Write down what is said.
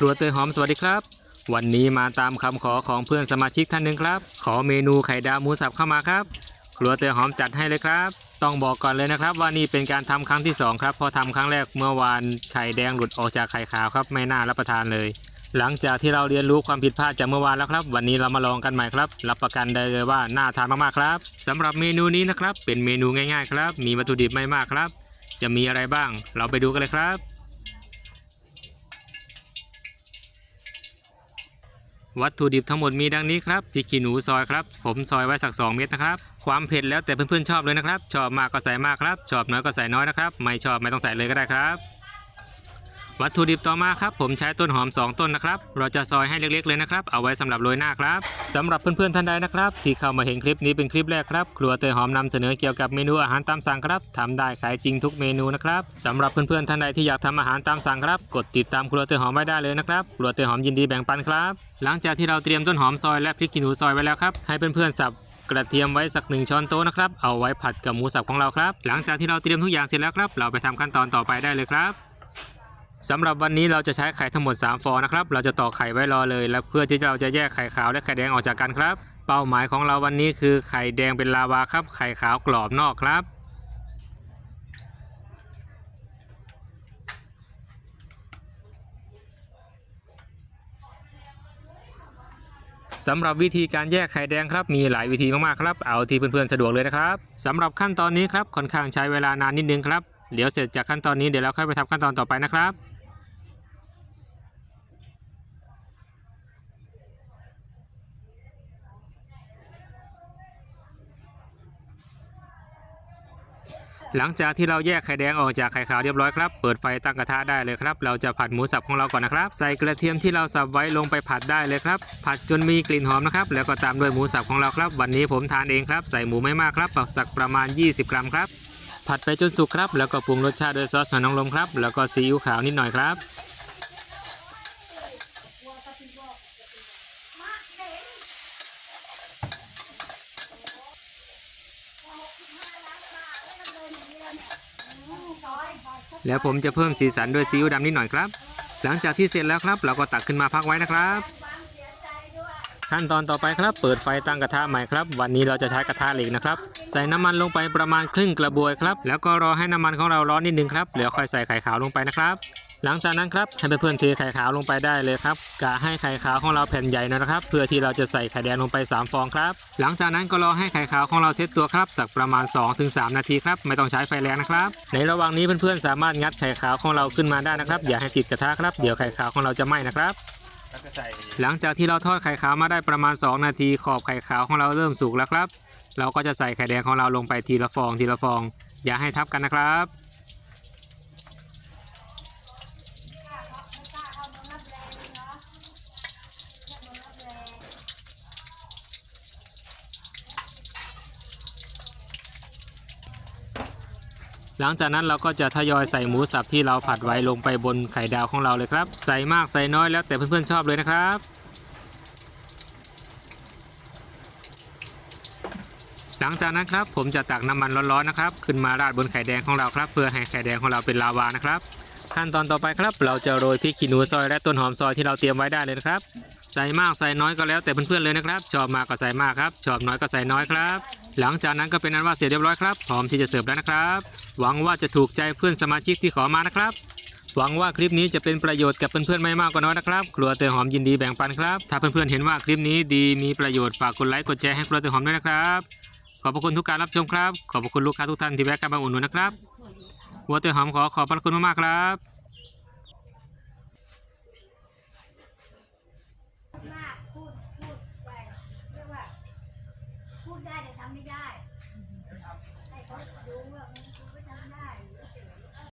ครัวเตยหอมสวัสดีครับ วันนี้มาตามคำขอของเพื่อนสมาชิกท่านหนึ่งครับ ขอเมนูไข่ดาวหมูสับเข้ามาครับ ครัวเตยหอมจัดให้เลยครับ ต้องบอกก่อนเลยนะครับ ว่านี่เป็นการทำครั้งที่สองครับพอทำครั้งแรกเมื่อวานไข่แดงหลุดออกจากไข่ขาวครับไม่น่ารับประทานเลย หลังจากที่เราเรียนรู้ความผิดพลาดจากเมื่อวานแล้วครับ วันนี้เรามาลองกันใหม่ครับ รับประกันได้เลยว่าน่าทานมากๆครับสำหรับเมนูนี้นะครับเป็นเมนูง่ายๆครับ มีวัตถุดิบไม่มากครับ จะมีอะไรบ้าง เราไปดูกันเลยครับ วัตถุดิบทั้งหมดมีดังนี้ครับพริกขี้หนูซอยครับ ผมซอยไว้สัก 2 เม็ดนะครับ ความเผ็ดแล้วแต่เพื่อนๆชอบเลยนะครับ ชอบมากก็ใส่มากครับ ชอบน้อยก็ใส่น้อยนะครับ ไม่ชอบไม่ต้องใส่เลยก็ได้ครับ วัตถุดิบต่อมาครับผมใช้ต้นหอม 2 ต้นนะครับ เราจะซอยให้เล็กๆเลยนะครับ เอาไว้สำหรับโรยหน้าครับสำหรับเพื่อนๆท่านใดนะครับ ที่เข้ามาเห็นคลิปนี้เป็นคลิปแรกครับ ครัวเตยหอมนำเสนอเกี่ยวกับเมนูอาหารตามสั่งครับทำได้ขายจริงทุกเมนูนะครับสำหรับเพื่อนๆท่านใดที่อยากทำอาหารตามสั่งครับ กดติดตามครัวเตยหอมไว้ได้เลยนะครับ ครัวเตยหอมยินดีแบ่งปันครับ หลังจากที่เราเตรียมต้นหอมซอยและพริกขี้หนูซอยไว้แล้วครับให้เพื่อนๆสับกระเทียมไว้สักหนึ่งช้อนโต๊ะนะครับ เอาไว้ผัดกับหมูสับของเราครับ หลังจากที่เราเตรียมทุกอย่างเสร็จแล้วครับ เราไปทำขั้นตอนต่อไปได้เลยครับ สำหรับวันนี้เราจะใช้ไข่ทั้งหมด 3 ฟองนะครับ เราจะตอกไข่ไว้รอเลย และเพื่อที่เราจะแยกไข่ขาวและไข่แดงออกจากกันครับ เป้าหมายของเราวันนี้คือไข่แดงเป็นลาวาครับ ไข่ขาวกรอบนอกครับ สำหรับวิธีการแยกไข่แดงครับ มีหลายวิธีมากๆครับ เอาที่เพื่อนๆสะดวกเลยนะครับสำหรับขั้นตอนนี้ครับค่อนข้างใช้เวลานานนิดนึงครับ เดี๋ยวเสร็จจากขั้นตอนนี้เดี๋ยวเราค่อยไปทำขั้นตอนต่อไปนะครับหลังจากที่เราแยกไข่แดงออกจากไข่ขาวเรียบร้อยครับเปิดไฟตั้งกระทะได้เลยครับ เราจะผัดหมูสับของเราก่อนนะครับ ใส่กระเทียมที่เราสับไว้ลงไปผัดได้เลยครับ ผัดจนมีกลิ่นหอมนะครับ แล้วก็ตามด้วยหมูสับของเราครับ วันนี้ผมทานเองครับ ใส่หมูไม่มากครับ สักประมาณ 20 กรัมครับ ผัดไปจนสุกครับ แล้วก็ปรุงรสชาติด้วยซอสหอยนางรมครับ แล้วก็ซีอิ๊วขาวนิดหน่อยครับ แล้วผมจะเพิ่มสีสันด้วยซีอิ๊วดำนิดหน่อยครับ หลังจากที่เสร็จแล้วครับ เราก็ตักขึ้นมาพักไว้นะครับ ขั้นตอนต่อไปครับ เปิดไฟตั้งกระทะใหม่ครับ วันนี้เราจะใช้กระทะเหล็กนะครับ ใส่น้ำมันลงไปประมาณครึ่งกระบวยครับ แล้วก็รอให้น้ำมันของเราร้อนนิดนึงครับแล้วค่อยใส่ไข่ขาวลงไปนะครับ หลังจากนั้นครับให้เพื่อนๆเทไข่ขาวลงไปได้เลยครับกะให้ไข่ขาวของเราแผ่นใหญ่นะครับ เพื่อที่เราจะใส่ไข่แดงลงไป 3 ฟองครับ หลังจากนั้นก็รอให้ไข่ขาวของเราเซตตัวครับสักประมาณ 2-3 นาทีครับไม่ต้องใช้ไฟแรงนะครับ ในระหว่างนี้เพื่อนๆสามารถงัดไข่ขาวของเราขึ้นมาได้นะครับ อย่าให้ติดกระทะครับเดี๋ยวไข่ขาวของเราจะไหม้นะครับแล้วก็ใส่หลังจากที่เราทอดไข่ขาวมาได้ประมาณ 2 นาทีขอบไข่ขาวของเราเริ่มสุกแล้วครับ เราก็จะใส่ไข่แดงของเราลงไปทีละฟองทีละฟอง อย่าให้ทับกันนะครับ หลังจากนั้นเราก็จะทยอยใส่หมูสับที่เราผัดไว้ลงไปบนไข่ดาวของเราเลยครับ ใส่มากใส่น้อยแล้วแต่เพื่อนๆชอบเลยนะครับ หลังจากนั้นครับผมจะตักน้ำมันร้อนๆนะครับ ขึ้นมาราดบนไข่แดงของเราครับ เพื่อให้ไข่แดงของเราเป็นลาวานะครับ ขั้นตอนต่อไปครับ เราจะโรยพริกขี้หนูซอยและต้นหอมซอยที่เราเตรียมไว้ได้เลยนะครับใส่มากใส่น้อยก็แล้วแต่เพื่อนๆเลยนะครับชอบมากก็ใส่มากครับชอบน้อยก็ใส่น้อยครับ หลังจากนั้นก็เป็นอันว่าเสร็จเรียบร้อยครับพร้อมที่จะเสิร์ฟแล้วนะครับ หวังว่าจะถูกใจเพื่อนสมาชิกที่ขอมานะครับหวังว่าคลิปนี้จะเป็นประโยชน์กับเพื่อนๆไม่มากก็น้อยนะครับ ครัวเตยหอมยินดีแบ่งปันครับ ถ้าเพื่อนๆเห็นว่าคลิปนี้ดีมีประโยชน์ฝากกดไลค์กดแชร์ให้ครัวเตยหอมด้วยนะครับ ขอบพระคุณทุกการรับชมครับ ขอบพระคุณลูกค้าทุกท่านที่แวะกันมาอุดหนุนนะครับครัวเตยหอมขอขอบพระคุณมากๆครับมากพูดพูดไปเรียกว่าพูดได้แต่ทำไม่ได้ให้เขาดูว่ามันไม่ทำได้